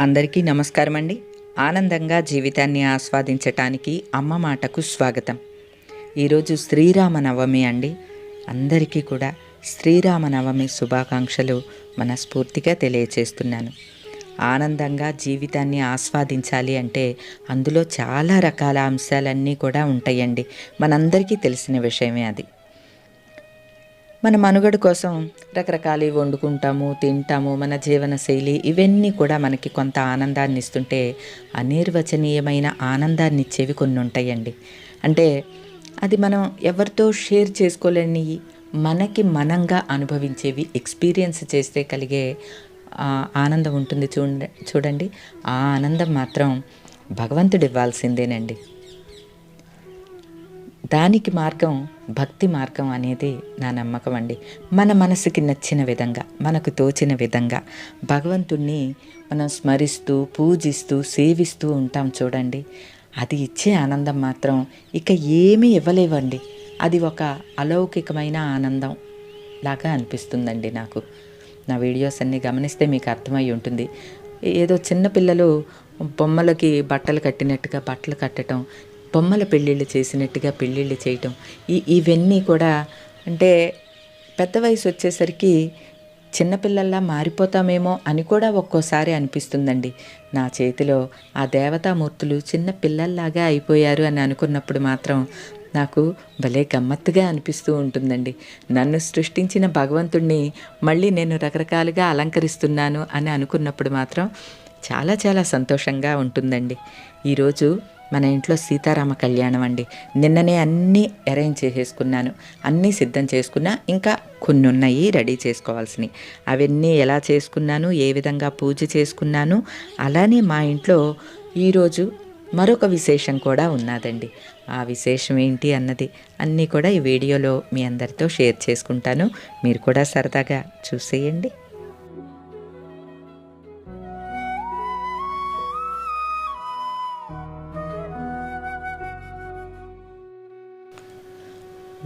అందరికీ నమస్కారం అండి ఆనందంగా జీవితాన్ని ఆస్వాదించటానికి అమ్మ మాటకు స్వాగతం. ఈరోజు శ్రీరామనవమి అండి. అందరికీ కూడా శ్రీరామనవమి శుభాకాంక్షలు మనస్ఫూర్తిగా తెలియచేస్తున్నాను. ఆనందంగా జీవితాన్ని ఆస్వాదించాలి అంటే అందులో చాలా రకాల అంశాలన్నీ కూడా ఉంటాయండి. మనందరికీ తెలిసిన విషయమే అది. మన మనుగడ కోసం రకరకాలు వండుకుంటాము తింటాము మన జీవన శైలి ఇవన్నీ కూడా మనకి కొంత ఆనందాన్ని ఇస్తుంటే అనిర్వచనీయమైన ఆనందాన్ని ఇచ్చేవి కొన్ని ఉంటాయండి. అంటే అది మనం ఎవరితో షేర్ చేసుకోలేని మనకి మనంగా అనుభవించేవి ఎక్స్పీరియన్స్ చేస్తే కలిగే ఆనందం ఉంటుంది చూ చూడండి. ఆ ఆనందం మాత్రం భగవంతుడు ఇవ్వాల్సిందేనండి. దానికి మార్గం భక్తి మార్గం అనేది నా నమ్మకం అండి. మన మనసుకి నచ్చిన విధంగా మనకు తోచిన విధంగా భగవంతుణ్ణి మనం స్మరిస్తూ పూజిస్తూ సేవిస్తూ ఉంటాం చూడండి. అది ఇచ్చే ఆనందం మాత్రం ఇక ఏమీ ఇవ్వలేవండి. అది ఒక అలౌకికమైన ఆనందం లాగా అనిపిస్తుందండి నాకు. నా వీడియోస్ అన్నీ గమనిస్తే మీకు అర్థమై ఉంటుంది. ఏదో చిన్నపిల్లలు బొమ్మలకి బట్టలు కట్టినట్టుగా బట్టలు కట్టడం బొమ్మల పెళ్ళిళ్ళు చేసినట్టుగా పెళ్ళిళ్ళు చేయటం. ఈ ఇవన్నీ కూడా అంటే పెద్ద వయసు వచ్చేసరికి చిన్నపిల్లల్లా మారిపోతామేమో అని కూడా ఒక్కోసారి అనిపిస్తుందండి. నా చేతిలో ఆ దేవతామూర్తులు చిన్న పిల్లల్లాగా అయిపోయారు అని అనుకున్నప్పుడు మాత్రం నాకు భలే గమ్మత్తుగా అనిపిస్తూ ఉంటుందండి. నన్ను సృష్టించిన భగవంతుణ్ణి మళ్ళీ నేను రకరకాలుగా అలంకరిస్తున్నాను అని అనుకున్నప్పుడు మాత్రం చాలా చాలా సంతోషంగా ఉంటుందండి. ఈరోజు మన ఇంట్లో సీతారామ కళ్యాణం అండి. నిన్ననే అన్నీ అరేంజ్ చేసేసుకున్నాను. అన్నీ సిద్ధం చేసుకున్నా ఇంకా కొన్ని ఉన్నాయి రెడీ చేసుకోవాల్సినవి. అవన్నీ ఎలా చేసుకున్నాను ఏ విధంగా పూజ చేసుకున్నాను అలానే మా ఇంట్లో ఈరోజు మరొక విశేషం కూడా ఉన్నదండి. ఆ విశేషం ఏంటి అన్నది అన్నీ కూడా ఈ వీడియోలో మీ అందరితో షేర్ చేసుకుంటాను. మీరు కూడా సరదాగా చూసేయండి.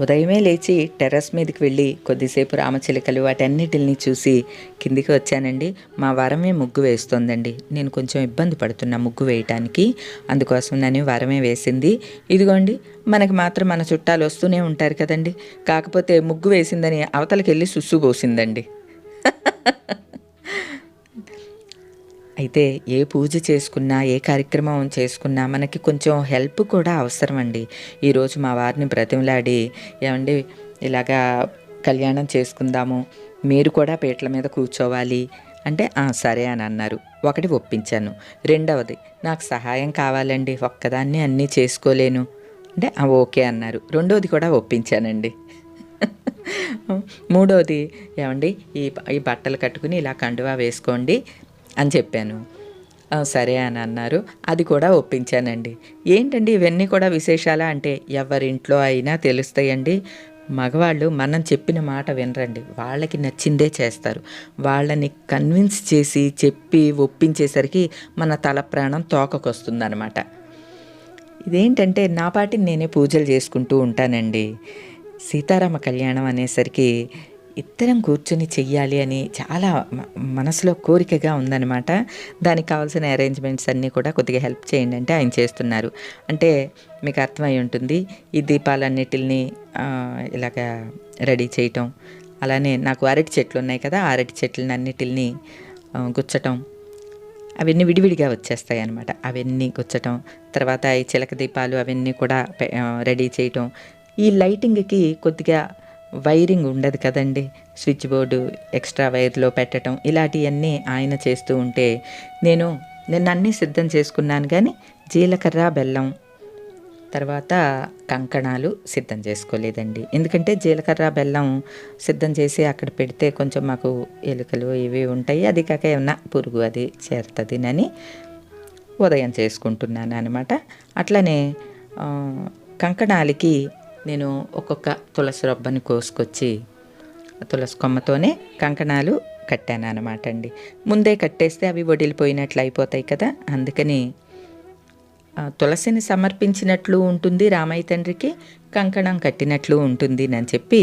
ఉదయమే లేచి టెర్రస్ మీదకి వెళ్ళి కొద్దిసేపు రామచిలుకలు వాటన్నిటిని చూసి కిందికి వచ్చానండి. మా వరమే ముగ్గు వేస్తోందండి. నేను కొంచెం ఇబ్బంది పడుతున్నా ముగ్గు వేయటానికి. అందుకోసం నేను వరమే వేసింది. ఇదిగోండి మనకి మాత్రం మన చుట్టాలు వస్తూనే ఉంటారు కదండి. కాకపోతే ముగ్గు వేసిందని అవతలకి వెళ్ళి సుస్సు పోసిందండి అయితే ఏ పూజ చేసుకున్నా ఏ కార్యక్రమం చేసుకున్నా మనకి కొంచెం హెల్ప్ కూడా అవసరం అండి ఈరోజు మా వారిని బ్రతిమలాడి ఏమండి ఇలాగా కళ్యాణం చేసుకుందాము మీరు కూడా పీటల మీద కూర్చోవాలి అంటే సరే అని అన్నారు. ఒకటి ఒప్పించాను. రెండవది నాకు సహాయం కావాలండి ఒక్కదాన్ని అన్నీ చేసుకోలేను అంటే ఓకే అన్నారు. రెండవది కూడా ఒప్పించానండి. మూడోది ఏమండి ఈ ఈ బట్టలు కట్టుకుని ఇలా కండువా వేసుకోండి అని చెప్పాను. సరే అని అన్నారు. అది కూడా ఒప్పించానండి. ఏంటండి ఇవన్నీ కూడా విశేషాలా అంటే ఎవరింట్లో అయినా తెలుస్తాయండి. మగవాళ్ళు మనం చెప్పిన మాట వినరండి. వాళ్ళకి నచ్చిందే చేస్తారు. వాళ్ళని కన్విన్స్ చేసి చెప్పి ఒప్పించేసరికి మన తల ప్రాణం తోకకొస్తుందనమాట ఇదేంటంటే నా నేనే పూజలు చేసుకుంటూ ఉంటానండి. సీతారామ కళ్యాణం అనేసరికి ఇద్దరం కూర్చొని చెయ్యాలి అని చాలా మనసులో కోరికగా ఉందన్నమాట. దానికి కావాల్సిన అరేంజ్మెంట్స్ అన్నీ కూడా కొద్దిగా హెల్ప్ చేయండి అంటే ఆయన చేస్తున్నారు. అంటే మీకు అర్థమై ఉంటుంది ఈ దీపాలన్నిటిని ఇలాగ ఇలాగా రెడీ చేయటం అలానే నాకు అరటి చెట్లు ఉన్నాయి కదా ఆ అరటి చెట్లని అన్నిటిని గుచ్చటం అవన్నీ విడివిడిగా వచ్చేస్తాయి అనమాట అవన్నీ గుచ్చటం తర్వాత ఈ చిలక దీపాలు అవన్నీ కూడా రెడీ చేయటం ఈ లైటింగ్కి కొద్దిగా వైరింగ్ ఉండదు కదండి. స్విచ్ బోర్డు ఎక్స్ట్రా వైర్లో పెట్టడం ఇలాంటివన్నీ ఆయన చేస్తూ ఉంటే నేను నేను అన్నీ సిద్ధం చేసుకున్నాను కానీ జీలకర్ర బెల్లం తర్వాత కంకణాలు సిద్ధం చేసుకోలేదండి. ఎందుకంటే జీలకర్ర బెల్లం సిద్ధం చేసి అక్కడ పెడితే కొంచెం మాకు ఎలుకలు ఇవి ఉంటాయి. అది కాక ఏమన్నా పురుగు అది చేరుతుందినని ఉదయం చేసుకుంటున్నాను అనమాట అట్లనే కంకణాలకి నేను ఒక్కొక్క తులసి రొబ్బని కోసుకొచ్చి తులసి కొమ్మతోనే కంకణాలు కట్టాను అనమాట అండి. ముందే కట్టేస్తే అవి వడిలిపోయినట్లు అయిపోతాయి కదా అందుకని ఆ, తులసిని సమర్పించినట్లు ఉంటుంది రామయ్య తండ్రికి కంకణం కట్టినట్లు ఉంటుంది అని చెప్పి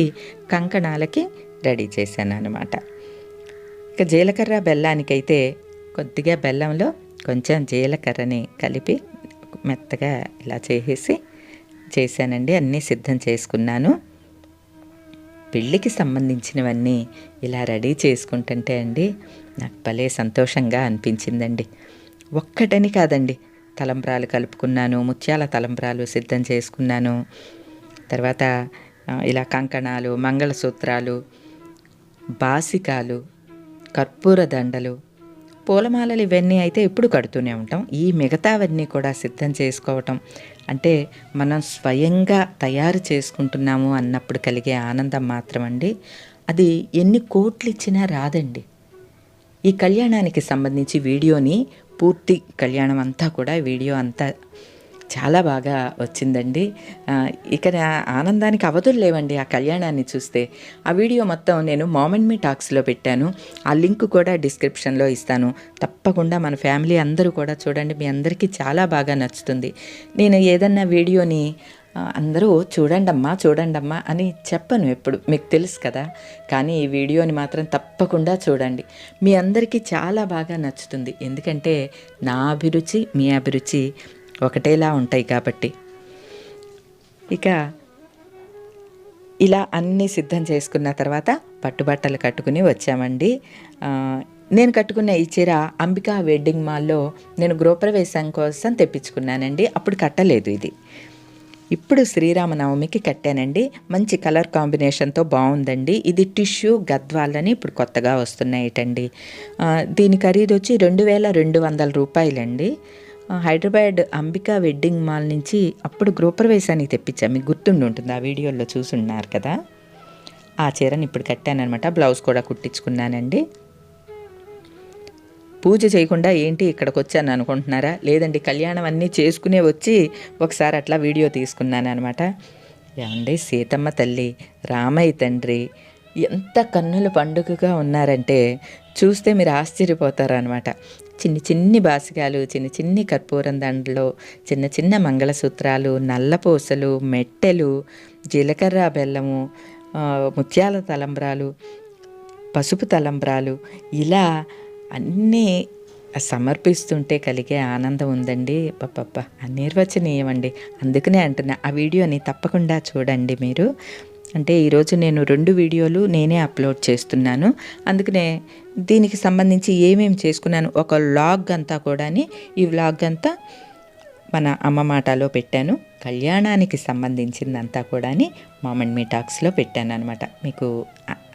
కంకణాలకి రెడీ చేశాను అనమాట ఇక జీలకర్ర బెల్లానికైతే కొద్దిగా బెల్లంలో కొంచెం జీలకర్రని కలిపి మెత్తగా ఇలా చేసేసి చేశానండి అన్నీ సిద్ధం చేసుకున్నాను. పెళ్ళికి సంబంధించినవన్నీ ఇలా రెడీ చేసుకుంటుంటే అండి నాకు భలే సంతోషంగా అనిపించిందండి. ఒక్కటని కాదండి తలంబ్రాలు కలుపుకున్నాను ముత్యాల తలంబ్రాలు సిద్ధం చేసుకున్నాను. తర్వాత ఇలా కంకణాలు మంగళసూత్రాలు బాసికాలు కర్పూర దండలు పూలమాలలు ఇవన్నీ అయితే ఎప్పుడు కడుతూనే ఉంటాం. ఈ మిగతావన్నీ కూడా సిద్ధం చేసుకోవటం అంటే మనం స్వయంగా తయారు చేసుకుంటున్నాము అన్నప్పుడు కలిగే ఆనందం మాత్రం అండి అది ఎన్ని కోట్లు ఇచ్చినా రాదండి. ఈ కళ్యాణానికి సంబంధించి వీడియోని పూర్తి కళ్యాణం అంతా కూడా వీడియో అంతా చాలా బాగా వచ్చిందండి. ఆ, ఇక ఆనందానికి అవధులు లేవండి ఆ కళ్యాణాన్ని చూస్తే. ఆ వీడియో మొత్తం నేను మామెంట్ మీ టాక్స్లో పెట్టాను. ఆ లింక్ కూడా డిస్క్రిప్షన్లో ఇస్తాను. తప్పకుండా మన ఫ్యామిలీ అందరూ కూడా చూడండి. మీ అందరికీ చాలా బాగా నచ్చుతుంది. నేను ఏదన్నా వీడియోని అందరూ చూడండమ్మా చూడండమ్మా అని చెప్పను ఎప్పుడు. మీకు తెలుసు కదా. కానీ ఈ వీడియోని మాత్రం తప్పకుండా చూడండి. మీ అందరికీ చాలా బాగా నచ్చుతుంది. ఎందుకంటే నా అభిరుచి మీ అభిరుచి ఒకటేలా ఉంటాయి కాబట్టి. ఇక ఇలా అన్నీ సిద్ధం చేసుకున్న తర్వాత పట్టుబట్టలు కట్టుకుని వచ్చామండి. నేను కట్టుకున్న ఈ చీర అంబికా వెడ్డింగ్ మాల్లో నేను గృహప్రవేశం కోసం తెప్పించుకున్నానండి. అప్పుడు కట్టలేదు ఇది. ఇప్పుడు శ్రీరామనవమికి కట్టానండి. మంచి కలర్ కాంబినేషన్తో బాగుందండి. ఇది టిష్యూ గద్వాలని ఇప్పుడు కొత్తగా వస్తున్నాయిటండి. దీని ఖరీదు వచ్చి రెండు వేల రెండు వందల రూపాయలండి. హైదరాబాద్ అంబికా వెడ్డింగ్ మాల్ నుంచి అప్పుడు గృహప్రవేశానికి తెప్పించాం మీకు గుర్తుండి ఉంటుంది ఆ వీడియోలో చూసున్నారు కదా? ఆ చీరని ఇప్పుడు కట్టానమాట బ్లౌజ్ కూడా కుట్టించుకున్నానండి. పూజ చేయకుండా ఏంటి ఇక్కడికి వచ్చాను అనుకుంటున్నారా? లేదండి కళ్యాణం అన్నీ చేసుకునే వచ్చి ఒకసారి అట్లా వీడియో తీసుకున్నాను అనమాట ఏమండి సీతమ్మ తల్లి రామయ్య తండ్రి ఎంత కన్నుల పండుగగా ఉన్నారంటే చూస్తే మీరు ఆశ్చర్యపోతారనమాట చిన్ని చిన్ని బాసిగాలు చిన్ని చిన్ని కర్పూరం దండలు చిన్న చిన్న మంగళసూత్రాలు నల్లపూసలు మెట్టెలు జీలకర్ర బెల్లము ముత్యాల తలంబ్రాలు పసుపు తలంబ్రాలు ఇలా అన్నీ సమర్పిస్తుంటే కలిగే ఆనందం ఉందండి. పప్ప అనిర్వచనీయమండి. అందుకనే అంటున్నా ఆ వీడియోని తప్పకుండా చూడండి మీరు. అంటే ఈరోజు నేను రెండు వీడియోలు నేనే అప్లోడ్ చేస్తున్నాను. అందుకనే దీనికి సంబంధించి ఏమేమి చేసుకున్నాను ఒక లాగ్ అంతా కూడాని ఈ వ్లాగ్ అంతా మన అమ్మ మాటలో పెట్టాను. కళ్యాణానికి సంబంధించిందంతా కూడాని మామన్ మీ టాక్స్లో పెట్టాను అనమాట మీకు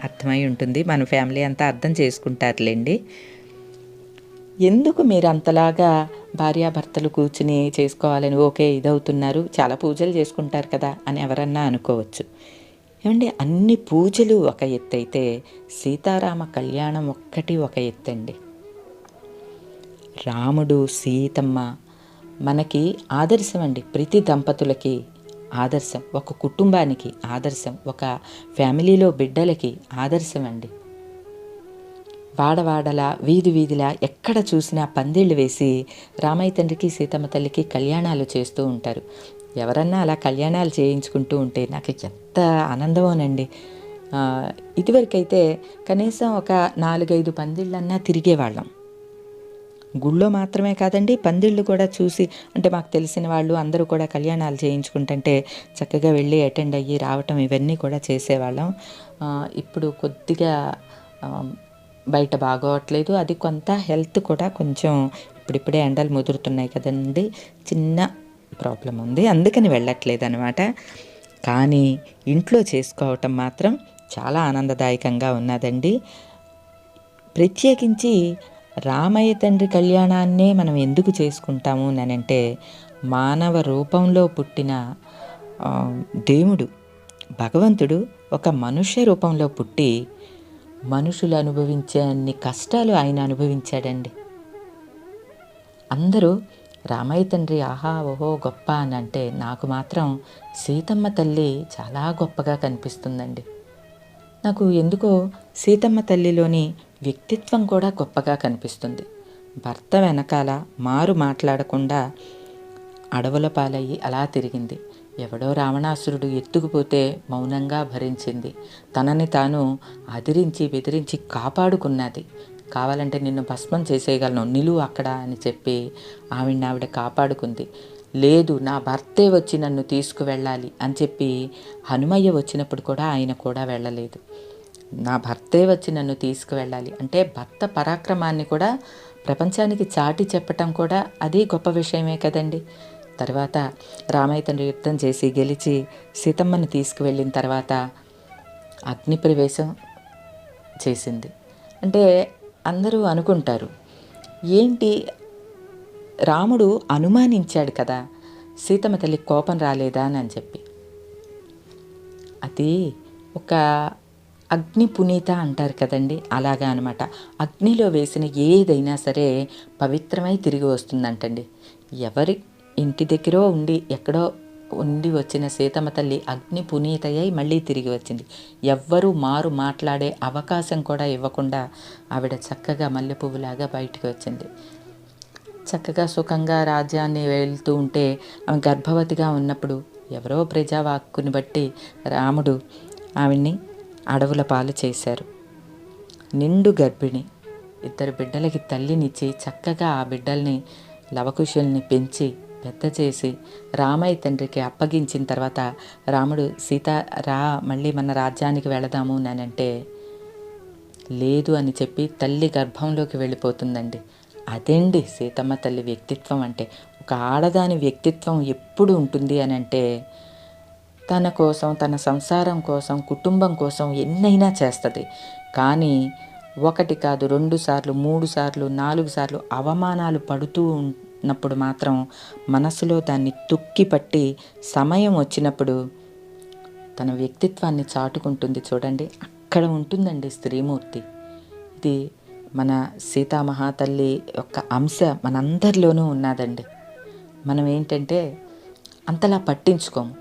అర్థమై ఉంటుంది. మన ఫ్యామిలీ అంతా అర్థం చేసుకుంటారులేండి. ఎందుకు మీరు అంతలాగా భార్యాభర్తలు కూర్చుని చేసుకోవాలని ఓకే ఇదవుతున్నారు చాలా పూజలు చేసుకుంటారు కదా అని ఎవరన్నా అనుకోవచ్చు. ఏమండి అన్ని పూజలు ఒక ఎత్తు అయితే సీతారామ కళ్యాణం ఒక్కటి ఒక ఎత్తండి. రాముడు సీతమ్మ మనకి ఆదర్శం అండి ప్రతి దంపతులకి ఆదర్శం ఒక కుటుంబానికి ఆదర్శం ఒక ఫ్యామిలీలో బిడ్డలకి ఆదర్శం అండి వాడవాడలా వీధి వీధిలా ఎక్కడ చూసినా పందిళ్ళు వేసి రామయ్య తండ్రికి సీతమ్మ తల్లికి కళ్యాణాలు చేస్తూ ఉంటారు. ఎవరన్నా అలా కళ్యాణాలు చేయించుకుంటూ ఉంటే నాకు ఎంత ఆనందమోనండి. ఇదివరకైతే కనీసం ఒక నాలుగైదు పందిళ్ళన్నా తిరిగేవాళ్ళం. గుళ్ళో మాత్రమే కాదండి పందిళ్ళు కూడా చూసి అంటే మాకు తెలిసిన వాళ్ళు అందరూ కూడా కళ్యాణాలు చేయించుకుంటుంటే చక్కగా వెళ్ళి అటెండ్ అయ్యి రావటం ఇవన్నీ కూడా చేసేవాళ్ళం. ఇప్పుడు కొద్దిగా బయట బాగోవట్లేదు అది కొంత హెల్త్ కూడా కొంచెం ఇప్పుడిప్పుడే ఎండలు ముదురుతున్నాయి కదండి. చిన్న ప్రాబ్లం ఉంది. అందుకని వెళ్ళట్లేదు అనమాట కానీ ఇంట్లో చేసుకోవటం మాత్రం చాలా ఆనందదాయకంగా ఉన్నదండి. ప్రత్యేకించి రామయ్య తండ్రి కళ్యాణాన్నే మనం ఎందుకు చేసుకుంటాము అని అంటే మానవ రూపంలో పుట్టిన దేవుడు భగవంతుడు ఒక మనుష్య రూపంలో పుట్టి మనుషులు అనుభవించే అన్ని కష్టాలు ఆయన అనుభవించాడండి. అందరూ రామయ్య తండ్రి ఆహా ఓహో గొప్ప అని అంటే నాకు మాత్రం సీతమ్మ తల్లి చాలా గొప్పగా కనిపిస్తుందండి. నాకు ఎందుకో సీతమ్మ తల్లిలోని వ్యక్తిత్వం కూడా గొప్పగా కనిపిస్తుంది. భర్త వెనకాల మారు మాట్లాడకుండా అడవుల పాలయ్యి అలా తిరిగింది. ఎవడో రావణాసురుడు ఎత్తుకుపోతే మౌనంగా భరించింది. తనని తాను అదిరించి బెదిరించి కాపాడుకున్నది. కావాలంటే నిన్ను భస్మం చేసేయగలను. నిలువు అక్కడ అని చెప్పి ఆవిడని ఆవిడ కాపాడుకుంది. లేదు నా భర్తే వచ్చి నన్ను తీసుకువెళ్ళాలి అని చెప్పి హనుమయ్య వచ్చినప్పుడు కూడా ఆయన కూడా వెళ్ళలేదు. నా భర్తే వచ్చి నన్ను తీసుకువెళ్ళాలి అంటే భర్త పరాక్రమాన్ని కూడా ప్రపంచానికి చాటి చెప్పటం కూడా అది గొప్ప విషయమే కదండి. తర్వాత రామయ్య తండ్రి యుద్ధం చేసి గెలిచి సీతమ్మని తీసుకువెళ్ళిన తర్వాత అగ్ని ప్రవేశం చేసింది. అంటే అందరూ అనుకుంటారు. ఏంటి? రాముడు అనుమానించాడు కదా సీతమ్మ తల్లి కోపం రాలేదా అని చెప్పి. అది ఒక అగ్ని పునీత అంటారు కదండి అలాగా అనమాట అగ్నిలో వేసిన ఏదైనా సరే పవిత్రమై తిరిగి వస్తుందంటండి. ఎవరి ఇంటి దగ్గర ఉండి ఎక్కడో ఉండి వచ్చిన సీతమ్మ తల్లి అగ్ని పునీతయ్యై మళ్ళీ తిరిగి వచ్చింది. ఎవ్వరూ మారు మాట్లాడే అవకాశం కూడా ఇవ్వకుండా ఆవిడ చక్కగా మల్లె పువ్వులాగా బయటికి వచ్చింది. చక్కగా సుఖంగా రాజ్యాన్ని వెళ్తూ ఉంటే ఆమె గర్భవతిగా ఉన్నప్పుడు ఎవరో ప్రజావాక్కుని బట్టి రాముడు ఆవిడ్ని అడవుల పాలు చేశారు. నిండు గర్భిణి. ఇద్దరు బిడ్డలకి తల్లినిచ్చి చక్కగా ఆ బిడ్డల్ని లవకుశుల్ని పెంచి పెద్ద చేసి రామయ్య తండ్రికి అప్పగించిన తర్వాత రాముడు సీత రా మళ్ళీ మన రాజ్యానికి వెళదాము అంటే లేదు అని చెప్పి తల్లి గర్భంలోకి వెళ్ళిపోతుందండి. అదేండి సీతమ్మ తల్లి వ్యక్తిత్వం అంటే ఒక ఆడదాని వ్యక్తిత్వం ఎప్పుడు ఉంటుంది అని అంటే తన కోసం తన సంసారం కోసం కుటుంబం కోసం ఎన్నైనా చేస్తుంది. కానీ ఒకటి కాదు రెండు సార్లు మూడు సార్లు నాలుగు సార్లు అవమానాలు పడుతూ ఉన్నప్పుడు మాత్రం మనసులో దాన్ని తుక్కి పట్టి సమయం వచ్చినప్పుడు తన వ్యక్తిత్వాన్ని చాటుకుంటుంది చూడండి. అక్కడ ఉంటుందండి స్త్రీమూర్తి. ఇది మన సీతామహాతల్లి యొక్క అంశ మనందరిలోనూ ఉన్నదండి. మనం ఏంటంటే అంతలా పట్టించుకోము.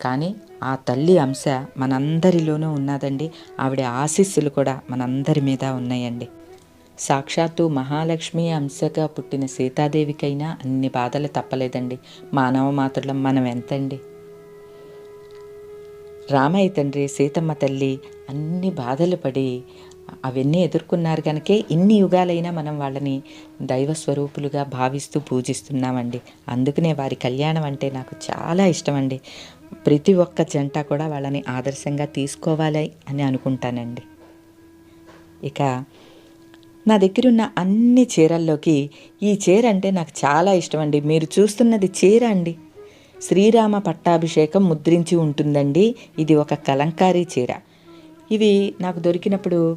కానీ ఆ తల్లి అంశ మనందరిలోనూ ఉన్నదండి. ఆవిడ ఆశీస్సులు కూడా మనందరి మీద ఉన్నాయండి. సాక్షాత్తు మహాలక్ష్మి అంశగా పుట్టిన సీతాదేవికైనా అన్ని బాధలు తప్పలేదండి. మానవ మాతృలం మనం ఎంతండి? రామయ్య తండ్రి సీతమ్మ తల్లి అన్ని బాధలు పడి అవన్నీ ఎదుర్కొన్నారు కనుకే ఇన్ని యుగాలైనా మనం వాళ్ళని దైవ స్వరూపులుగా భావిస్తూ పూజిస్తున్నామండి. అందుకనే వారి కళ్యాణం అంటే నాకు చాలా ఇష్టం అండి ప్రతి ఒక్క జంట కూడా వాళ్ళని ఆదర్శంగా తీసుకోవాలి అని అనుకుంటానండి. ఇక నా దగ్గర ఉన్న అన్ని చీరల్లోకి ఈ చీర అంటే నాకు చాలా ఇష్టం అండి మీరు చూస్తున్నది చీర అండి. శ్రీరామ పట్టాభిషేకం ముద్రించి ఉంటుందండి. ఇది ఒక కలంకారీ చీర. ఇవి నాకు దొరికినప్పుడు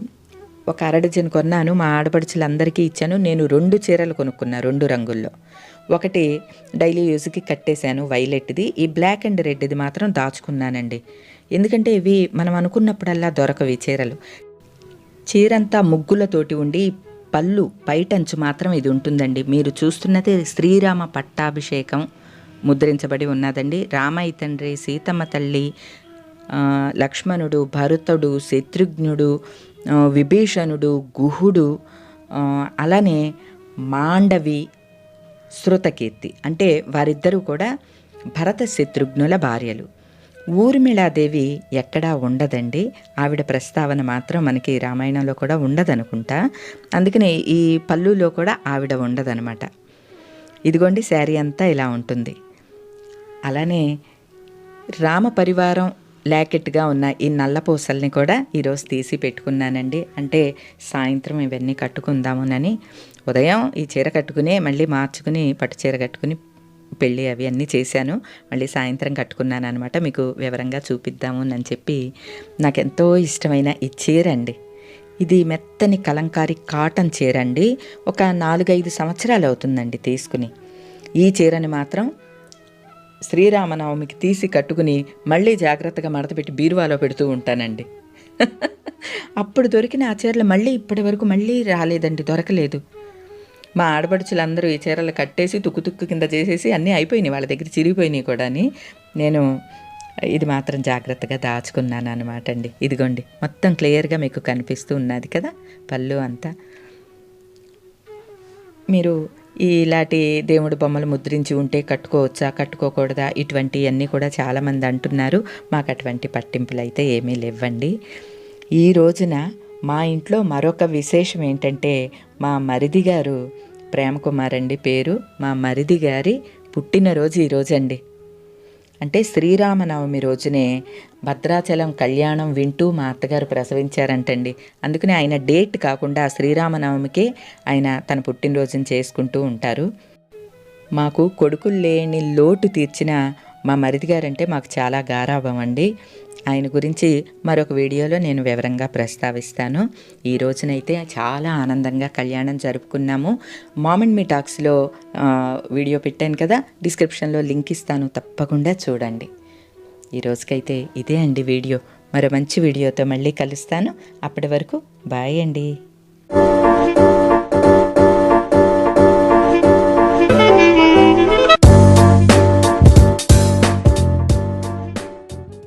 ఒక అరడజన్ కొన్నాను. మా ఆడపడుచులందరికీ ఇచ్చాను. నేను రెండు చీరలు కొనుక్కున్నా రెండు రంగుల్లో. ఒకటి డైలీ యూజ్కి కట్టేశాను వైలెట్ది. ఈ బ్లాక్ అండ్ రెడ్ది మాత్రం దాచుకున్నానండి. ఎందుకంటే ఇవి మనం అనుకున్నప్పుడల్లా దొరకవి చీరలు. చీరంతా ముగ్గులతోటి ఉండి పళ్ళు పైటంచు మాత్రం ఇది ఉంటుందండి. మీరు చూస్తున్నది శ్రీరామ పట్టాభిషేకం ముద్రించబడి ఉన్నదండి. రామయ్య తండ్రి సీతమ్మ తల్లి లక్ష్మణుడు భరతుడు శత్రుఘ్నుడు విభీషణుడు గుహుడు అలానే మాండవి శృతకీర్తి అంటే వారిద్దరూ కూడా భరత శత్రుఘ్నుల భార్యలు. ఊర్మిళాదేవి ఎక్కడా ఉండదండి. ఆవిడ ప్రస్తావన మాత్రం మనకి రామాయణంలో కూడా ఉండదనుకుంటా. అందుకని ఈ పల్లులో కూడా ఆవిడ ఉండదనమాట. ఇదిగోండి శారీ అంతా ఇలా ఉంటుంది. అలానే రామ పరివారం లాకెట్గా ఉన్న ఈ నల్లపూసల్ని కూడా ఈరోజు తీసి పెట్టుకున్నానండి. అంటే సాయంత్రం ఇవన్నీ కట్టుకుందామునని. ఉదయం ఈ చీర కట్టుకుని మళ్ళీ మార్చుకుని పట్టు చీర కట్టుకుని పెళ్ళి అవి అన్నీ చేశాను. మళ్ళీ సాయంత్రం కట్టుకున్నాను అనమాట మీకు వివరంగా చూపిద్దాము అని చెప్పి నాకు ఎంతో ఇష్టమైన ఈ చీర అండి. ఇది మెత్తని కలంకారి కాటన్ చీర అండి. ఒక నాలుగైదు సంవత్సరాలు అవుతుందండి తీసుకుని. ఈ చీరని మాత్రం శ్రీరామనవమికి తీసి కట్టుకుని మళ్ళీ జాగ్రత్తగా మడతపెట్టి బీరువాలో పెడుతూ ఉంటానండి. అప్పుడు దొరికిన ఆ చీరలు మళ్ళీ ఇప్పటి వరకు మళ్ళీ రాలేదండి దొరకలేదు. మా ఆడపడుచులందరూ ఈ చీరలు కట్టేసి తుక్కు తుక్కు కింద చేసేసి అన్నీ అయిపోయినాయి వాళ్ళ దగ్గర చిరిగిపోయినాయి కూడా నేను ఇది మాత్రం జాగ్రత్తగా దాచుకున్నాను అనమాట అండి. ఇదిగోండి మొత్తం క్లియర్గా మీకు కనిపిస్తూ ఉన్నది కదా పళ్ళు అంతా. మీరు ఇలాంటి దేవుడి బొమ్మలు ముద్రించి ఉంటే కట్టుకోవచ్చా కట్టుకోకూడదా? ఇటువంటివన్నీ కూడా చాలామంది అంటున్నారు. మాకు అటువంటి పట్టింపులు అయితే ఏమీ లేవండి. ఈ రోజున మా ఇంట్లో మరొక విశేషం ఏంటంటే మా మరిది గారు ప్రేమకుమార్ అండి పేరు మా మరిది గారి పుట్టినరోజు ఈరోజు అండి. అంటే శ్రీరామనవమి రోజునే భద్రాచలం కళ్యాణం వింటూ మా అత్తగారు ప్రసవించారంటండి. అందుకని ఆయన డేట్ కాకుండా శ్రీరామనవమికే ఆయన తన పుట్టినరోజును చేసుకుంటూ ఉంటారు. మాకు కొడుకులు లేని లోటు తీర్చిన మా మరిది గారంటే మాకు చాలా గారాభం అండి. ఆయన గురించి మరొక వీడియోలో నేను వివరంగా ప్రస్తావిస్తాను. ఈ రోజునైతే చాలా ఆనందంగా కళ్యాణం జరుపుకున్నాము. మామెంట్ మీ టాక్స్లో వీడియో పెట్టాను కదా డిస్క్రిప్షన్లో లింక్ ఇస్తాను తప్పకుండా చూడండి. ఈ రోజుకైతే ఇదే అండి వీడియో. మరో మంచి వీడియోతో మళ్ళీ కలుస్తాను. అప్పటి వరకు బాయ్ అండి.